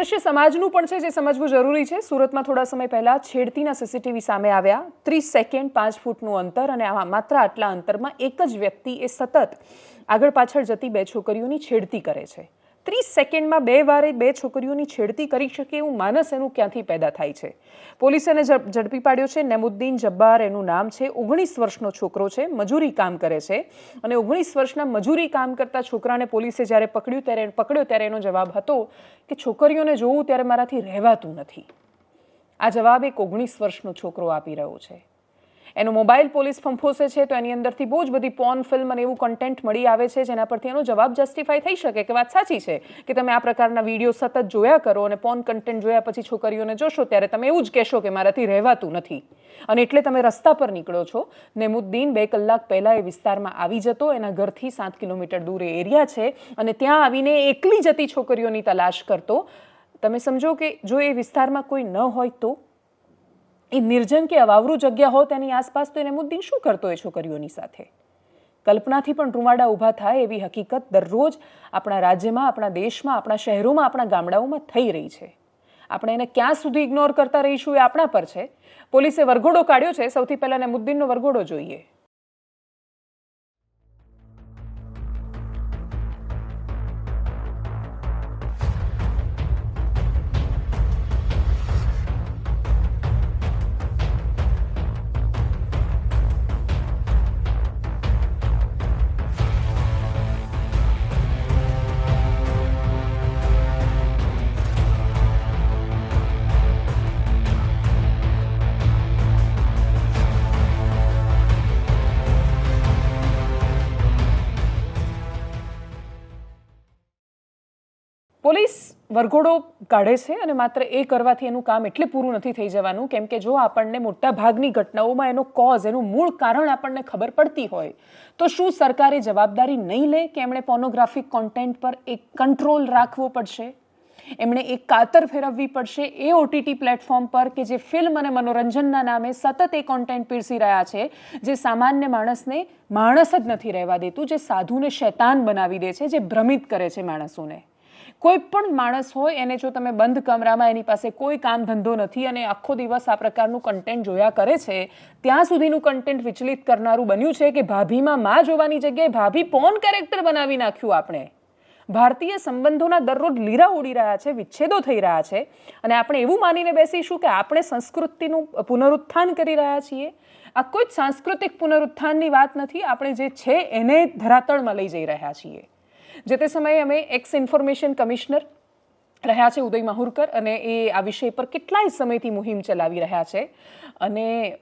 દ્રશ્ય સમાજનું પણ છે જે સમજવું જરૂરી છે. સુરતમાં થોડા સમય પહેલા છેડતીના સીસીટીવી સામે આવ્યા. ત્રીસ સેકન્ડ પાંચ ફૂટનું અંતર અને માત્ર આટલા અંતરમાં એક જ વ્યક્તિ એ સતત આગળ પાછળ જતી બે છોકરીઓની છેડતી કરે છે. ત્રીસ સેકન્ડમાં બે વારે બે છોકરીઓની છેડતી કરી શકે એવું માનસ એનું ક્યાંથી પેદા થાય છે? પોલીસે એને ઝડપી પાડ્યો છે. નેમુદ્દીન જબ્બાર એનું નામ છે. ઓગણીસ વર્ષનો છોકરો છે. મજૂરી કામ કરે છે. અને ઓગણીસ વર્ષના મજૂરી કામ કરતા છોકરાને પોલીસે જ્યારે પકડ્યું ત્યારે, પકડ્યો ત્યારે એનો જવાબ હતો કે, છોકરીઓને જોવું ત્યારે મારાથી રહેવાતું નથી. આ જવાબ એક ઓગણીસ વર્ષનો છોકરો આપી રહ્યો છે. એનો મોબાઈલ પોલીસ ફંફોસે છે તો એની અંદરથી બહુ જ બધી પોર્ન ફિલ્મ અને એવું કન્ટેન્ટ મળી આવે છે, જેના પરથી એનો જવાબ જસ્ટિફાઈ થઈ શકે. કે વાત સાચી છે કે તમે આ પ્રકારના વીડિયો સતત જોયા કરો અને પોર્ન કન્ટેન્ટ જોયા પછી છોકરીઓને જોશો, ત્યારે તમે એવું જ કહેશો કે મારાથી રહેવાતું નથી. અને એટલે તમે રસ્તા પર નીકળો છો. નેમુદ્દીન બે કલાક પહેલાં એ વિસ્તારમાં આવી જતો. એના ઘરથી સાત કિલોમીટર દૂર એરિયા છે અને ત્યાં આવીને એકલી જતી છોકરીઓની તલાશ કરતો. તમે સમજો કે જો એ વિસ્તારમાં કોઈ ન હોય તો? એ નિર્જન કે અવાવરું જગ્યા હોત એની આસપાસ તો એને મુદ્દીન શું કરતો એ છોકરીઓની સાથે? કલ્પનાથી પણ રૂવાડા ઊભા થાય એવી હકીકત દરરોજ આપણા રાજ્યમાં, આપણા દેશમાં, આપણા શહેરોમાં, આપણા ગામડાઓમાં થઈ રહી છે. આપણે એને ક્યાં સુધી ઇગ્નોર કરતા રહીશું એ આપણા પર છે. પોલીસે વરઘોડો કાઢ્યો છે. સૌથી પહેલાં મુદ્દીનનો વરઘોડો જોઈએ. પોલીસ વરઘોડો કાઢે છે અને માત્ર એ કરવાથી એનું કામ એટલે પૂરું નથી થઈ જવાનું. કેમ કે જો આપણને મોટા ભાગની ઘટનાઓમાં એનો કોઝ એનું મૂળ કારણ આપણને ખબર પડતી હોય, તો શું સરકારે જવાબદારી નહીં લે કે એમણે પોર્નોગ્રાફિક કોન્ટેન્ટ પર એક કંટ્રોલ રાખવો પડશે? એમણે એક કાતર ફેરવવી પડશે? એ ઓટીટી પ્લેટફોર્મ પર કે જે ફિલ્મ અને મનોરંજનના નામે સતત એ કોન્ટેન્ટ પીરસી રહ્યા છે, જે સામાન્ય માણસને માણસ જ નથી રહેવા દેતું, જે સાધુને શૈતાન બનાવી દે છે, જે ભ્રમિત કરે છે માણસોને? કોઈ પણ માણસ હોય, એને જો તમે બંધ કમરામાં એની પાસે કોઈ કામ ધંધો નથી અને આખો દિવસ આ પ્રકારનું કન્ટેન્ટ જોયા કરે છે, ત્યાં સુધીનું કન્ટેન્ટ વિચલિત કરનારું બન્યું છે કે ભાભીમાં માં જોવાની જગ્યાએ ભાભી પોન કેરેક્ટર બનાવી નાખ્યું આપણે. ભારતીય સંબંધોના દરરોજ લીરા ઉડી રહ્યા છે, વિચ્છેદો થઈ રહ્યા છે અને આપણે એવું માનીને બેસીશું કે આપણે સંસ્કૃતિનું પુનરુત્થાન કરી રહ્યા છીએ. આ કોઈ જ સાંસ્કૃતિક પુનરુત્થાનની વાત નથી, આપણે જે છે એને ધરાતળમાં લઈ જઈ રહ્યા છીએ. જે તે સમયે અમે એક્સ ઇન્ફોર્મેશન કમિશનર રહ્યા છે ઉદય માહુરકર અને એ આ વિષય પર કેટલાય સમયથી મુહિમ ચલાવી રહ્યા છે. અને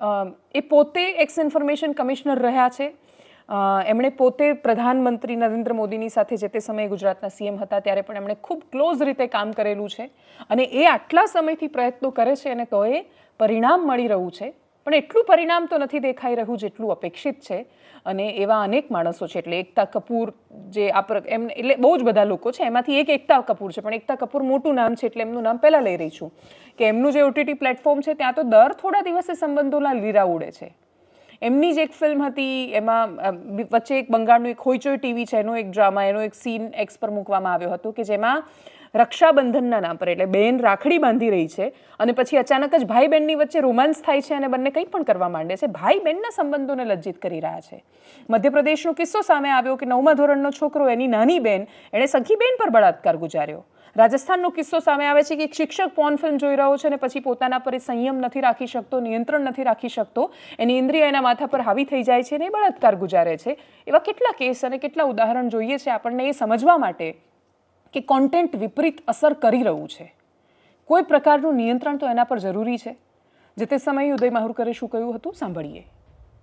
એ પોતે એક્સ ઇન્ફોર્મેશન કમિશનર રહ્યા છે. એમણે પોતે પ્રધાનમંત્રી નરેન્દ્ર મોદીની સાથે જે તે સમયે ગુજરાતના સીએમ હતા ત્યારે પણ એમણે ખૂબ ક્લોઝ રીતે કામ કરેલું છે. અને એ આટલા સમયથી પ્રયત્નો કરે છે અને તો એ પરિણામ મળી રહ્યું છે. પણ એટલું પરિણામ તો નથી દેખાઈ રહ્યું જેટલું અપેક્ષિત છે. અને એવા અનેક માણસો છે, એટલે એકતા કપૂર જે આ એમ, એટલે બહુ જ બધા લોકો છે, એમાંથી એક એકતા કપૂર છે, પણ એકતા કપૂર મોટું નામ છે, એટલે એમનું નામ પહેલાં લઈ રહી છું. કે એમનું જે ઓટીટી પ્લેટફોર્મ છે, ત્યાં તો દર થોડા દિવસે સંબંધોના લીરા ઉડે છે. એમની જ એક ફિલ્મ હતી, એમાં વચ્ચે એક બંગાળનું એક હોઈચોઈ ટીવી છે, એનો એક ડ્રામા એનો એક સીન એક્સ પર મૂકવામાં આવ્યો હતો, કે જેમાં રક્ષાબંધનના નામ પર. એટલે બેન રાખડી બાંધી રહી છે અને પછી અચાનક જ ભાઈ બહેનની વચ્ચે રોમાન્સ થાય છે અને બંને કંઈ પણ કરવા માંડે છે. ભાઈ બહેનના સંબંધોને લજ્જિત કરી રહ્યા છે. મધ્યપ્રદેશનો કિસ્સો સામે આવ્યો કે નવમા ધોરણનો છોકરો એની નાની બહેન એણે સખી બેન પર બળાત્કાર ગુજાર્યો. રાજસ્થાનનો કિસ્સો સામે આવે છે કે એક શિક્ષક પોર્ન ફિલ્મ જોઈ રહ્યો છે અને પછી પોતાના પર સંયમ નથી રાખી શકતો, નિયંત્રણ નથી રાખી શકતો. એની ઇન્દ્રિય એના માથા પર હાવી થઈ જાય છે અને એ બળાત્કાર ગુજારે છે. એવા કેટલા કેસ અને કેટલા ઉદાહરણ જોઈએ છે આપણને એ સમજવા માટે. કે કોન્ટેન્ટ વિપરીત અસર કરી રહ્યું છે. કોઈ પ્રકારનું નિયંત્રણ તો એના પર જરૂરી છે. જે તે સમયે ઉદય માહુરકરે શું કહ્યું હતું? સાંભળીએ.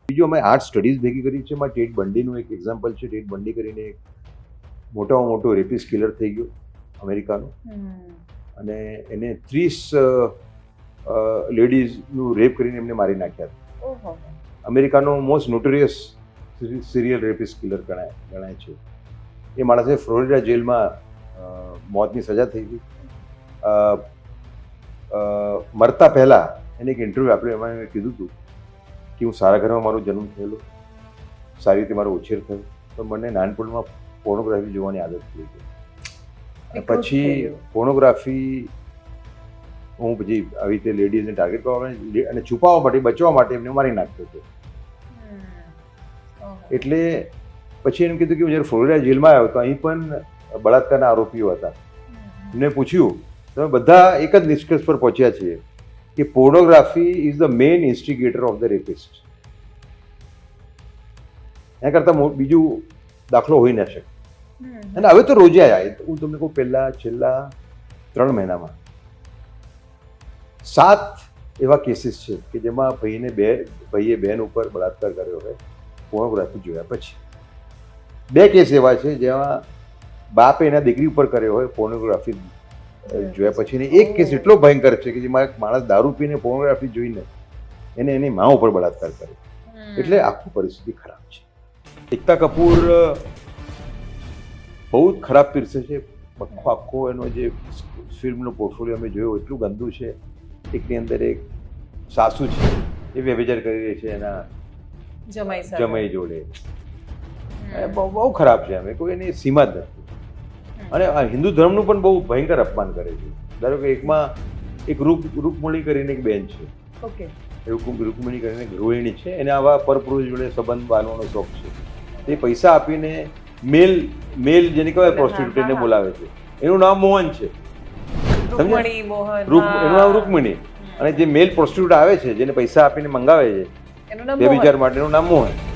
બીજું અમે આર્ટ સ્ટડીઝ ભેગી કરી છે એમાં ટેટ બંડીનું એક એક્ઝામ્પલ છે. ટેટ બંડી કરીને એક મોટામાં મોટો રેપિસ કિલર થઈ ગયો અમેરિકાનો. અને એને ત્રીસ લેડીઝનું રેપ કરીને એમને મારી નાખ્યા હતા. અમેરિકાનો most notorious serial rapist killer ગણાય ગણાય છે. એ માણસે ફ્લોરિડા જેલમાં મોતની સજા થઈ ગઈ. મરતા પહેલાં એને એક ઇન્ટરવ્યૂ આપ્યો. એમાં એમણે કીધું હતું કે હું સારા ઘરમાં મારો જન્મ થયેલો. સારી રીતે મારો ઉછેર થયો. તો મને નાનપણમાં પોર્નોગ્રાફી જોવાની આદત પડી ગઈ. થઈ પછી. પોર્નોગ્રાફી હું પછી આવી રીતે લેડીઝને ટાર્ગેટ કરવા માટે અને છુપાવવા માટે બચવા માટે એમને મારી નાખતો હતો. એટલે પછી એમ કીધું કે હું જ્યારે ફ્લોરિડા જેલમાં આવ્યો તો અહીં પણ બળાત્કારના આરોપીઓ હતા. એમને પૂછ્યું તમે બધા એક જ નિષ્કર્ષ પર પહોંચ્યા છીએ કે pornography is the main instigator of the rapist. એના કરતાં બીજું દાખલો હોઈ ના શકે. અને હવે તો રોજે આવ્યા હું તમને કહું પહેલા છેલ્લા ત્રણ મહિનામાં. સાત એવા કેસીસ છે કે જેમાં ભાઈને બે ભાઈએ બહેન ઉપર બળાત્કાર કર્યો હોય પોર્નોગ્રાફી જોયા પછી. બે કેસ એવા છે જેમાં બાપે એના દીકરી ઉપર કર્યો હોય પોર્નોગ્રાફી જોયા પછી ને એક કેસ એટલો ભયંકર છે કે જેમાં એક માણસ દારૂ પીને પોર્નોગ્રાફી જોઈને એને એની મા ઉપર બળાત્કાર કર્યો. એટલે આખું પરિસ્થિતિ ખરાબ છે. એકતા કપૂર બહુ જ ખરાબ પીરસે છે. આખો આખો એનો જે ફિલ્મનો પોર્ટફોલિયો અમે જોયો એટલું ગંદુ છે. એકની અંદર એક સાસુ છે એ વ્યભિચાર કરી રહી છે એના જમાઈ જોડે. બહુ બહુ ખરાબ છે અમે. કોઈ એની સીમા જ નથી. અને આ હિન્દુ ધર્મનું પણ બહુ ભયંકર અપમાન કરે છે. ધારો કે એકમાં એક રૂપ રૂકમણી કરીને એક બેન છે. ઓકે. રૂકમ રૂકમણી કરીને ગૃહિણી છે. એને આવા પરપુરુષ જોડે સંબંધ બાંધવાનો શોખ છે. તે પૈસા આપીને મેલ મેલ જેને કહેવાય પ્રોસ્ટિટ્યુટને બોલાવે છે. એનું નામ મોહન છે. હા. એનું નામ રૂકમણી અને જે મેલ પ્રોસ્ટિટ્યુટ આવે છે જેને પૈસા આપીને મંગાવે છે એનું બે. વિચાર માટેનું નામ મોહન.